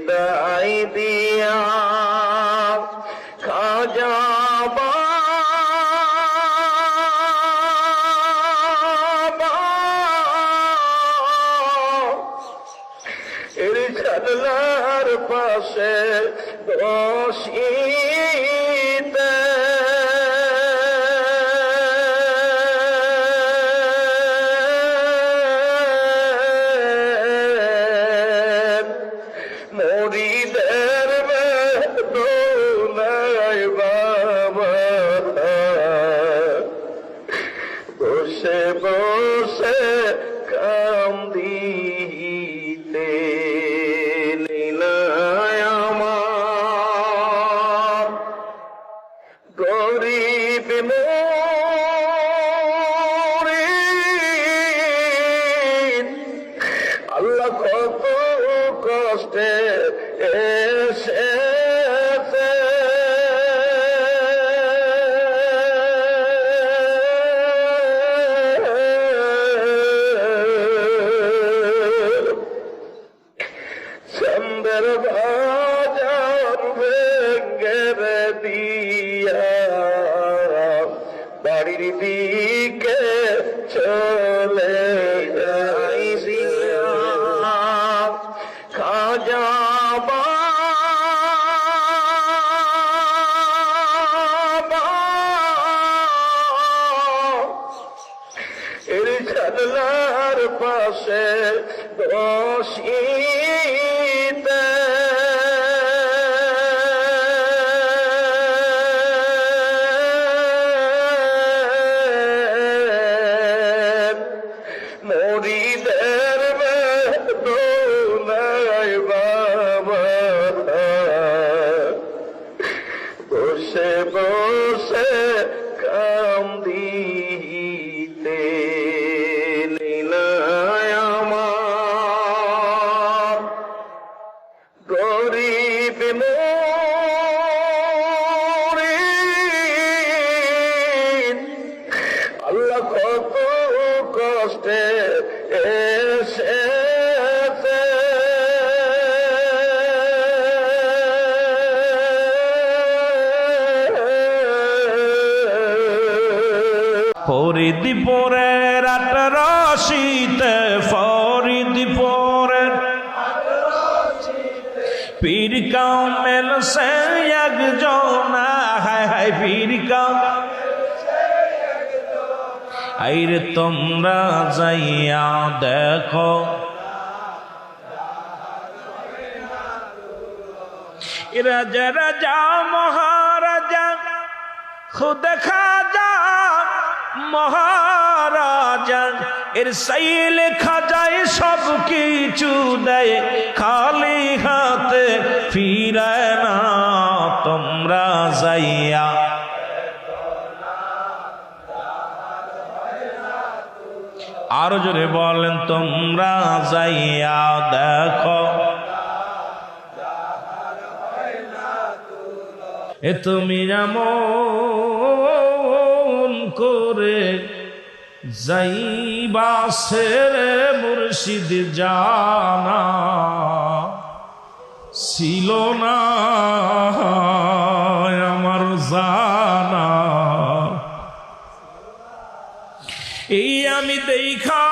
বিদায় দিয়া খাজা জানলার পাশে বসিতে বসে বসে কাম দিতে লীলায় আমার। গরিব আল্লাহ কত কষ্টে এসেছে চন্দ্র বাজার ভেঙ্গের দিয়া বাড়ির দিকে চলে যাই খাজা এর জানলার পাশে বসিতে ফরিদপুরের আটরশিতে ফরিদপুরের পীর কামেল সে একজন, হায় হায় পীর আইরে তোমরা যাইয়া দেখো। রাজা রাজা মহারাজা, খুদ খাজা মহারাজা, এর সাইল খাজায় সব কিছু দেয়। খালি হাতে ফিরায় না তোমরা যাইয়া। আরও জোরে বলেন, তোমরা যাইয়া দেখো। এ তুমি যেমন করে যাইবা সেরে মুর্শিদ জানা ছিল না আমার জানা। এই আমি দেখা